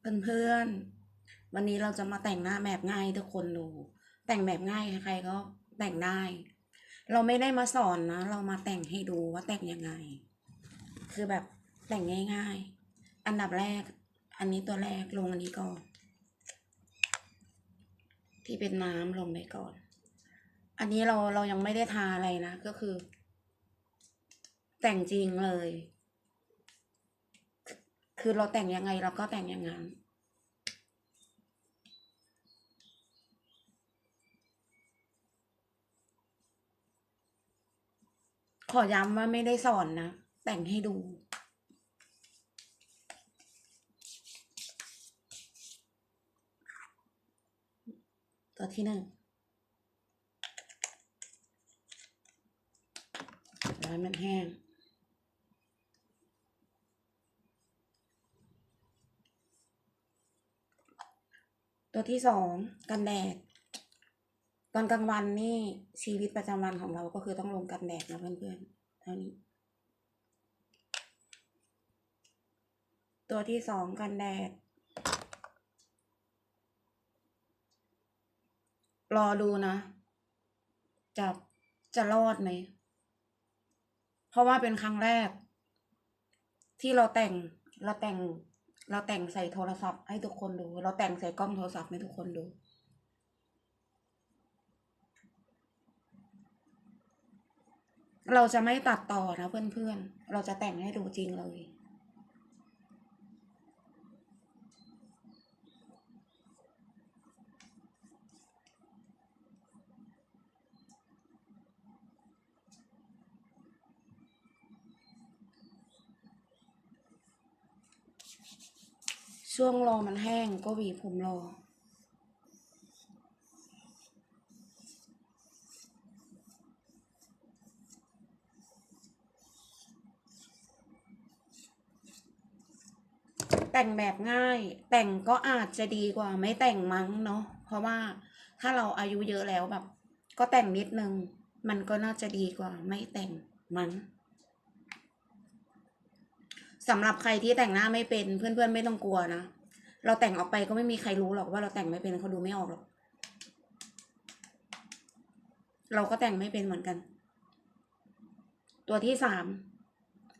เพื่อนๆ วันนี้เราจะมาแต่งหน้าแบบง่ายทุกคนดู แต่งแบบง่ายใครก็แต่งได้ เราไม่ได้มาสอนนะ เรามาแต่งให้ดูว่าแต่งยังไง คือแบบแต่งง่ายๆ อันดับแรก อันนี้ตัวแรกลงอันนี้ก่อน ที่เป็นน้ำลงไปก่อน อันนี้เราเรายังไม่ได้ทาอะไรนะ ก็คือ แต่งจริงเลย คือเราแต่งยังไงเราก็แต่งอย่างนั้น ขอย้ำว่าไม่ได้สอนนะ แต่งให้ดูตัวที่หนึ่งร้อยมันแห้ง ตัวที่สองกันแดด ตอนกลางวันนี่ชีวิตประจำวันของเราก็คือต้องลงกันแดดนะเพื่อนๆเท่านี้ ตัวที่สองกันแดด รอดูนะ จะจะรอดไหม เพราะว่าเป็นครั้งแรก ที่เราแต่งเราแต่ง เราแต่งใส่โทรศัพท์ให้ทุกคนดู เราแต่งใส่กล้องโทรศัพท์ให้ทุกคนดูเราจะไม่ตัดต่อนะเพื่อนๆ เราจะแต่งให้ดูจริงเลย ช่วงรอมันแห้งก็หวีผมรอ แต่งแบบง่าย แต่งก็อาจจะดีกว่าไม่แต่งมั้งเนาะเพราะว่าถ้าเราอายุเยอะแล้วแบบ ก็แต่งนิดนึง มันก็น่าจะดีกว่าไม่แต่งมั้ง สำหรับใครที่แต่งหน้าไม่เป็นเพื่อนๆไม่ต้องกลัวนะ เราแต่งออกไปก็ไม่มีใครรู้หรอกว่าเราแต่งไม่เป็นเขาดูไม่ออกหรอก เราก็แต่งไม่เป็นเหมือนกัน ตัวที่สาม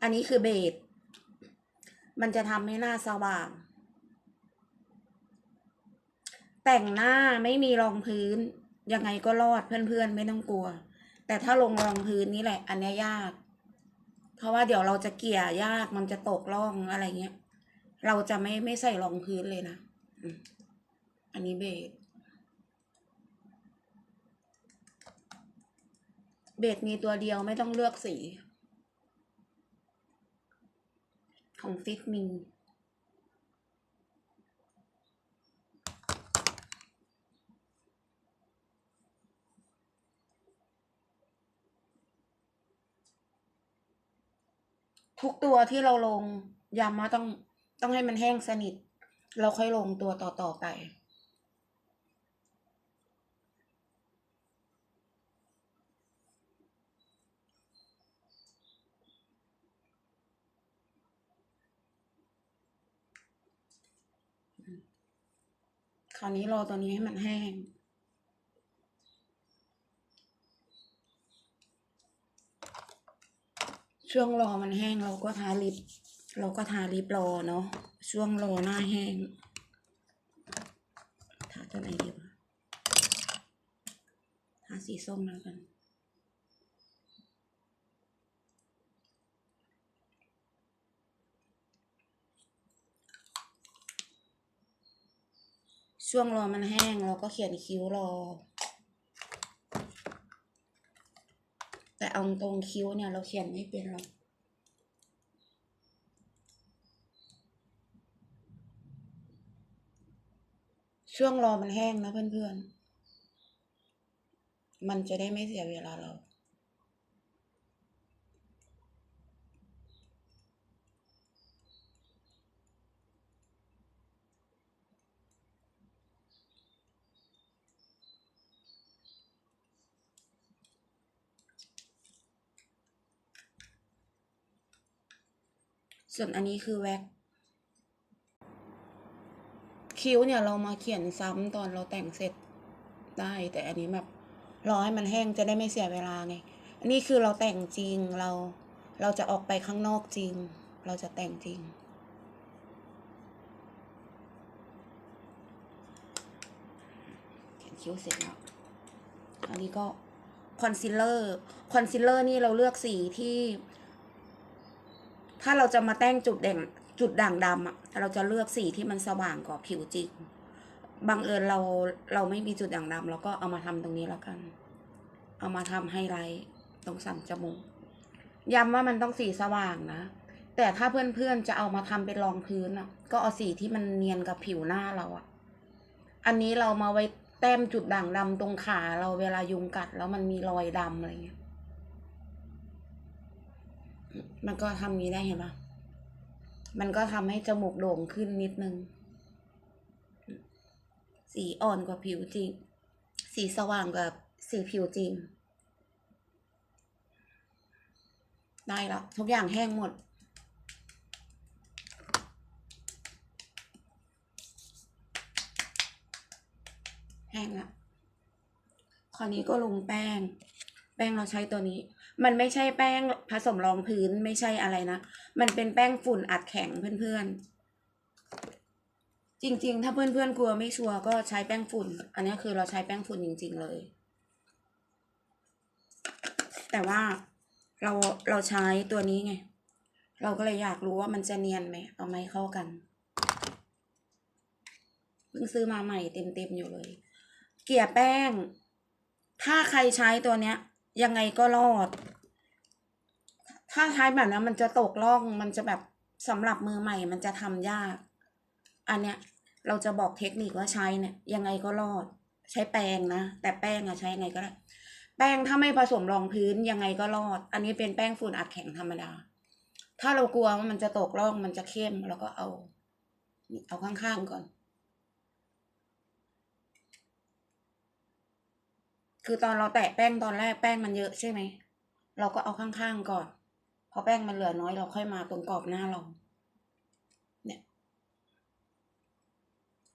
อันนี้คือเบสมันจะทำให้หน้าสว่าง แต่งหน้าไม่มีรองพื้น ยังไงก็รอดเพื่อนๆไม่ต้องกลัว แต่ถ้าลงรองพื้นนี่แหละ อันนี้ยาก เพราะว่าเดี๋ยวเราจะเกลี่ยยากมันจะตกร่องอะไรเงี้ย เราจะไม่ไม่ใส่รองพื้นเลยนะอันนี้เบสเบสมีตัวเดียวไม่ต้องเลือกสี ของฟิตมี ทุกตัวที่เราลงยำว่าต้องต้องให้มันแห้งสนิท เราค่อยลงตัวต่อต่อไป คราวนี้รอตัวนี้ให้มันแห้ง ช่วงรอมันแห้งเราก็ทาลิป เราก็ทาลิปรอเนาะช่วงรอหน้าแห้งทาตัวไหนดีวะทาสีส้มแล้วกันช่วงรอมันแห้งเราก็เขียนคิ้วรอ แต่ เอาตรงคิ้วเนี่ยเราเขียนไม่เป็นหรอกช่วงรอมันแห้งนะเพื่อนๆ มันจะได้ไม่เสียเวลาเรา ส่วนอันนี้คือแว็กคิ้วเนี่ยเรามาเขียนซ้ำตอนเราแต่งเสร็จได้ แต่อันนี้แบบรอให้มันแห้งจะได้ไม่เสียเวลาไง อันนี้คือเราแต่งจริงเรา เราจะออกไปข้างนอกจริง เราจะแต่งจริง เขียนคิ้วเสร็จแล้วอันนี้ก็คอนซีลเลอร์ คอนซีลเลอร์นี่เราเลือกสีที่ ถ้าเราจะมาแต่งจุดเด่นจุดด่างดำอะเราจะเลือกสีที่มันสว่างกว่าผิวจริงบังเอิญเราเราไม่มีจุดด่างดำเราก็เอามาทำตรงนี้แล้วกัน เอามาทำไฮไลท์ตรงสันจมูกย้ำว่ามันต้องสีสว่างนะ แต่ถ้าเพื่อนๆจะเอามาทำเป็นรองพื้นอะก็เอาสีที่มันเนียนกับผิวหน้าเราอะอันนี้เรามาไว้แต้มจุดด่างดำตรงขาเราเวลายุงกัดแล้วมันมีรอยดำอะไรเงี้ย มันก็ทำนี้ได้เห็นปะมันก็ทำให้จมูกโด่งขึ้นนิดนึง สีอ่อนกว่าผิวจริง สีสว่างกว่าสีผิวจริง ได้แล้วทุกอย่างแห้งหมด แห้งละคราวนี้ก็ลงแป้ง ป้งเราใช้ตัวนี้ มันไม่ใช่แป้งผสมรองพื้นไม่ใช่อะไรนะ มันเป็นแป้งฝุ่นอัดแข็งเพื่อนๆ จริงๆ ถ้าเพื่อนๆกลัวไม่ชัวร์ก็ใช้แป้งฝุ่น อันนี้คือเราใช้แป้งฝุ่นจริง ๆเลย แต่ว่าเราเราใช้ตัวนี้ไง เราก็เลยอยากรู้ว่ามันจะเนียนไหมเอาไหมเข้ากัน เพิ่งซื้อมาใหม่เต็มๆอยู่เลย เกลี่ยแป้งถ้าใครใช้ตัวเนี้ย ยังไงก็รอด ถ้าใช้แบบนั้นมันจะตกล่อง มันจะแบบสำหรับมือใหม่ มันจะทำยาก อันเนี้ยเราจะบอกเทคนิคว่าใช้เนี่ย ยังไงก็รอด ใช้แป้งนะ แต่แป้งอะใช้ยังไงก็ได้ แป้งถ้าไม่ผสมรองพื้นยังไงก็รอด อันนี้เป็นแป้งฝุ่นอัดแข็งธรรมดา ถ้าเรากลัวว่ามันจะตกล่อง มันจะเข้มเราก็เอา เอาข้างๆก่อน คือตอนเราแตะแป้งตอนแรกแป้งมันเยอะใช่ไหม เราก็เอาข้างๆก่อน พอแป้งมันเหลือน้อยเราค่อยมาตรงกรอบหน้าเรา เนี่ย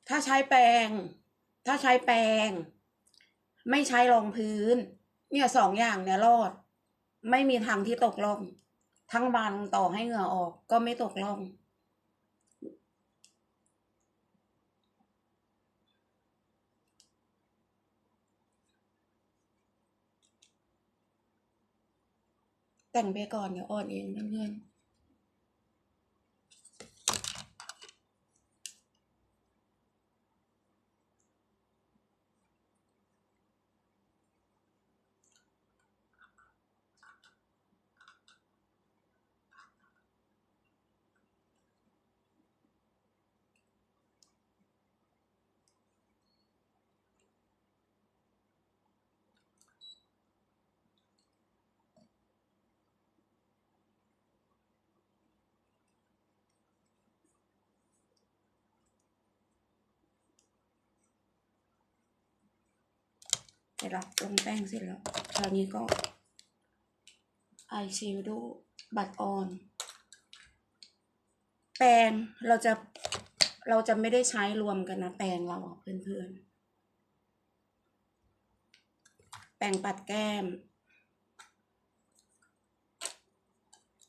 ถ้าใช้แป้งถ้าใช้แป้งไม่ใช้รองพื้น เนี่ยสองอย่างเนี่ยรอด ไม่มีทางที่ตกล่องทั้งบานต่อให้เหงื่อออกก็ไม่ตกล่อง แต่งไปก่อนเดี๋ยวอ่อนเองเพื่อนๆ เสร็จแล้วลงแป้งเสร็จแล้วคราวนี้ก็ไอายแชโดว์บัตรออน แปรงเราจะเราจะไม่ได้ใช้รวมกันนะ แปรงเราอะเพื่อนๆ แปรงปัดแก้ม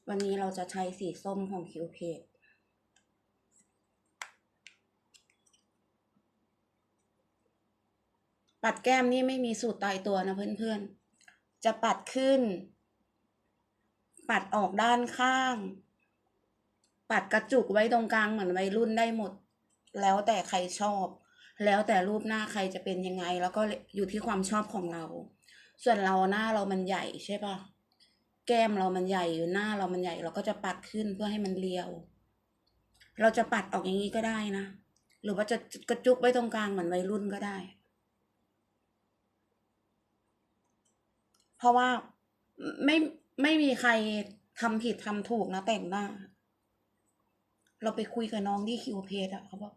วันนี้เราจะใช้สีส้มของคิวเพจ ปัดแก้มนี่ไม่มีสูตรตายตัวนะเพื่อนๆ จะปัดขึ้น ปัดออกด้านข้าง ปัดกระจุกไว้ตรงกลางเหมือนวัยรุ่นได้หมด แล้วแต่ใครชอบ แล้วแต่รูปหน้าใครจะเป็นยังไง แล้วก็อยู่ที่ความชอบของเรา ส่วนเราหน้าเรามันใหญ่ใช่ปะแก้มเรามันใหญ่หรือหน้าเรามันใหญ่ เราก็จะปัดขึ้นเพื่อให้มันเรียว เราจะปัดออกอย่างนี้ก็ได้นะ หรือว่าจะกระจุกไว้ตรงกลางเหมือนวัยรุ่นก็ได้ เพราะว่าไม่ไม่มีใครทำผิดทำถูกนะแต่งหน้า เราไปคุยกับน้องที่คิวเพจอะเขาบอก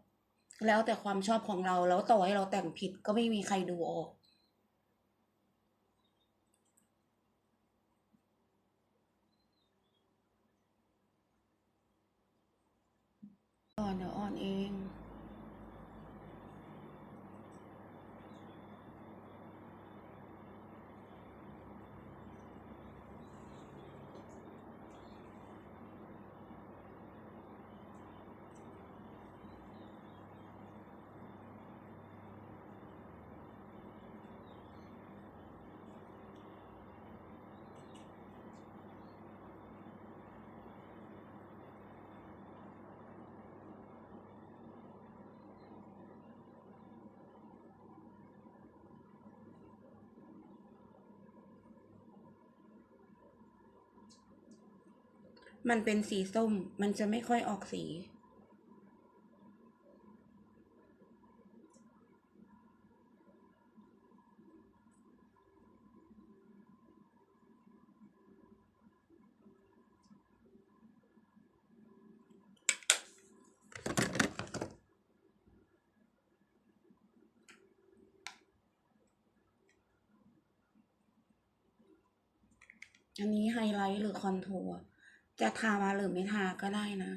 แล้วแต่ความชอบของเราแล้วต่อให้เราแต่งผิดก็ไม่มีใครดูออกอ่อนเดี๋ยวอ่อนเอง มันเป็นสีส้ม มันจะไม่ค่อยออกสี อันนี้ไฮไลท์หรือคอนทัวร์ จะทามาหรือไม่ทาก็ได้นะ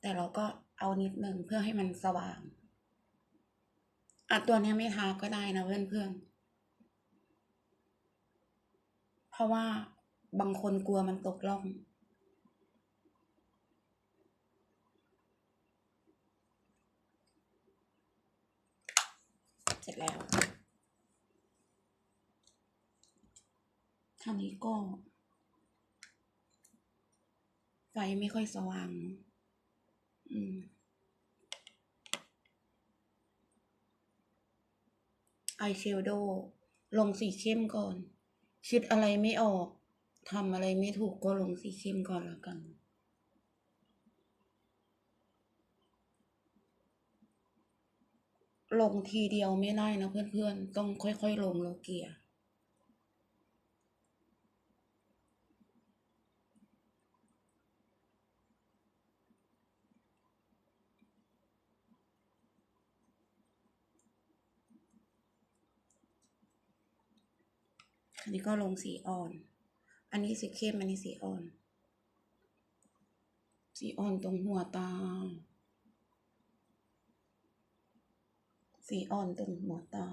แต่เราก็เอานิดหนึ่งเพื่อให้มันสว่างอะตัวนี้ไม่ทาก็ได้นะเพื่อนๆเพราะว่าบางคนกลัวมันตกล่อง เสร็จแล้วท่านี้ก็ ไฟไม่ค่อยสว่าง อืมอายแชโดว์ลงสีเข้มก่อน คิดอะไรไม่ออกทำอะไรไม่ถูกก็ลงสีเข้มก่อนแล้วกันลงทีเดียวไม่ได้นะเพื่อนๆ ต้องค่อยๆ ลงโลเกีย นนี้ก็ลงสีอ่อน อันนี้สีเข้ม อันนี้สีอ่อน สีอ่อนตรงหัวตา สีอ่อนตรงหัวตา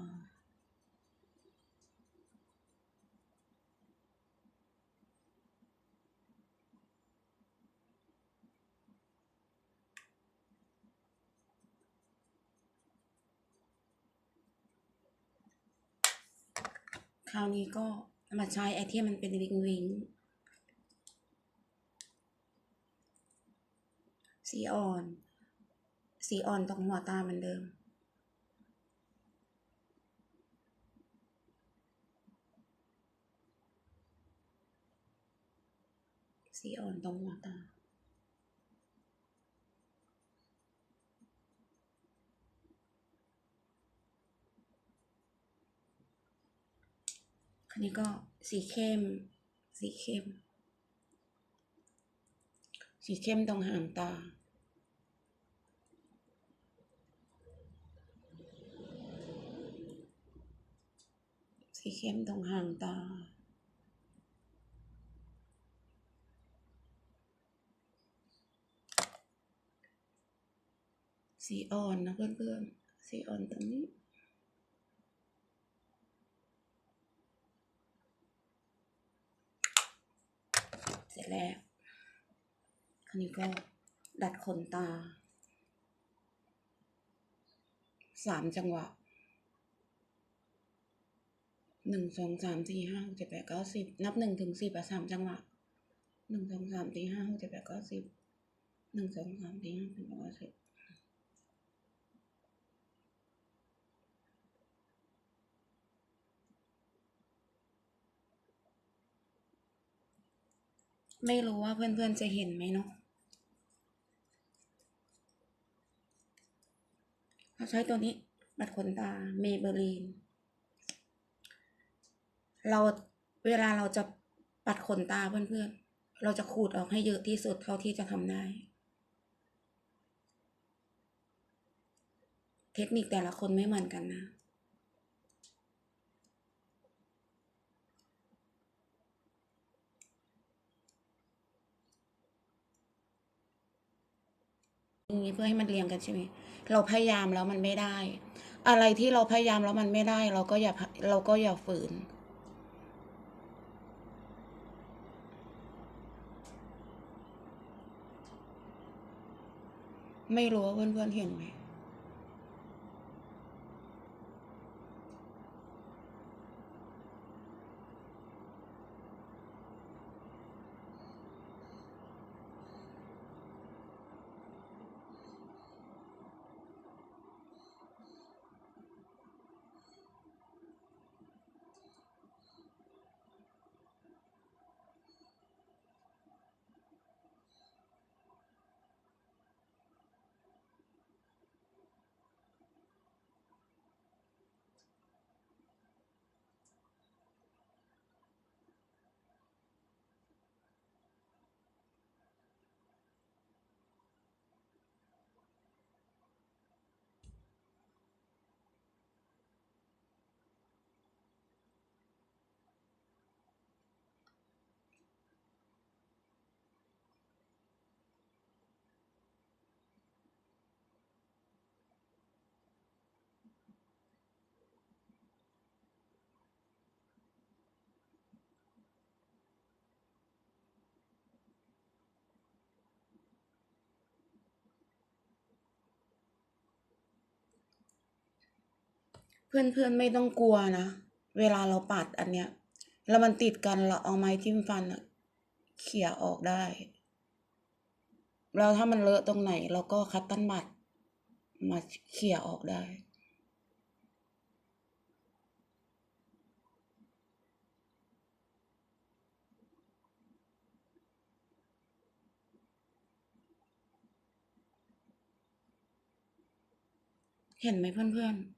คราวนี้ก็มาใช้ไอเที่มันเป็นวิงวิงสีอ่อน สีอ่อนตรงหัวตาเหมือนเดิม สีอ่อนตรงหัวตา อันนี้ก็สีเข้ม สีเข้ม สีเข้มตรงหางตา สีเข้มตรงหางตาสีอ่อนนะเพื่อนๆ สีอ่อนตรงนี้ เสร็จแล้วอันนี้ก็ดัดขนตา สามจังหวะ หนึ่งสองสามสี่ห้าหกเจ็ดแปดเก้าสิบ นับหนึ่งถึงสิบอะสามจังหวะ หนึ่งสองสามสี่ห้าหกเจ็ดแปดเก้าสิบ หนึ่งสองสามสี่ห้าหกเจ็ดแปดเก้าสิบ ไม่รู้ว่าเพื่อนๆจะเห็นไหมเนาะเราใช้ตัวนี้บัดขนตาเมเบลีน เราเวลาเราจะปัดขนตาเพื่อนๆ เราจะขูดออกให้เยอะที่สุดเท่าที่จะทำได้ เทคนิคแต่ละคนไม่เหมือนกันนะ อย่างนี้เพื่อให้มันเรียงกันใช่ไหมเราพยายามแล้วมันไม่ได้ อะไรที่เราพยายามแล้วมันไม่ได้ เราก็อย่าเราก็อย่าฝืน ไม่รู้ว่าเพื่อนๆเห็นไหม เพื่อนๆไม่ต้องกลัวนะ เวลาเราปัดอันเนี้ย แล้วมันติดกันเราเอาไม้จิ้มฟันอะเขี่ยออกได้ แล้วถ้ามันเลอะตรงไหนเราก็คัตตันบัดมาเขี่ยออกได้เห็นไหมเพื่อนๆ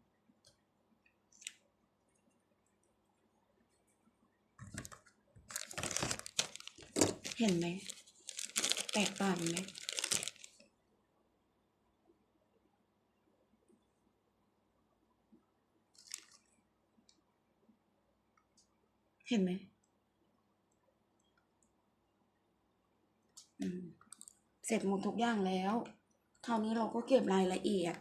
เห็นไหม แตกต่างไหมเห็นไหมอืมเสร็จหมดทุกอย่างแล้ว คราวนี้เราก็เก็บรายละเอียด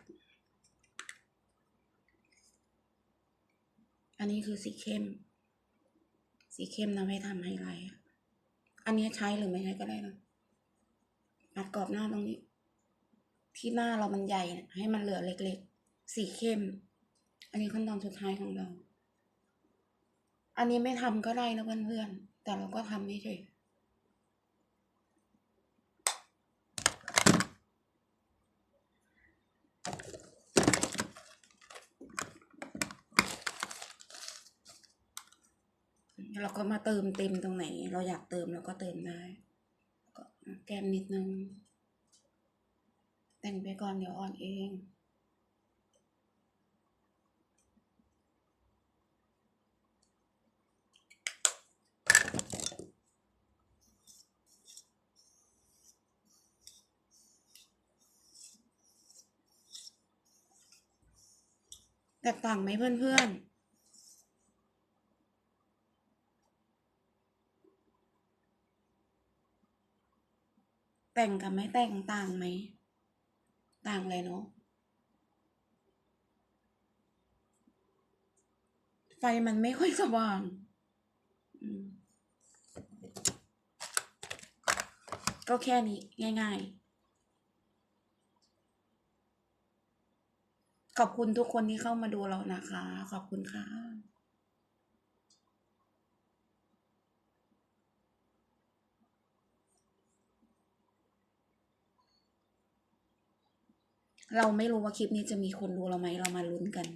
อันนี้คือสีเข้ม สีเข้มนะไม่ทำให้ไรอะ อันนี้ใช้หรือไม่ใช้ก็ได้นะปัดกรอบหน้าตรงนี้ ที่หน้าเรามันใหญ่นะให้มันเหลือเล็กๆ สีเข้ม อันนี้ขั้นตอนสุดท้ายของเรา อันนี้ไม่ทำก็ได้นะเพื่อนๆ แต่เราก็ทำไม่เฉย เราก็มาเติมเต็มตรงไหน เราอยากเติมเราก็เติมได้ก็แก้มนิดนึง แต่งไปก่อนเดี๋ยวอ่อนเองแตกต่างไหมเพื่อนๆ แต่งกับไม่แต่งต่างไหม ต่างเลยเนาะไฟมันไม่ค่อยสว่างก็แค่นี้ง่าย ๆ ขอบคุณทุกคนที่เข้ามาดูเรานะคะ ขอบคุณค่ะ เราไม่รู้ว่าคลิปนี้จะมีคนดูเราไหมเรามาลุ้นกัน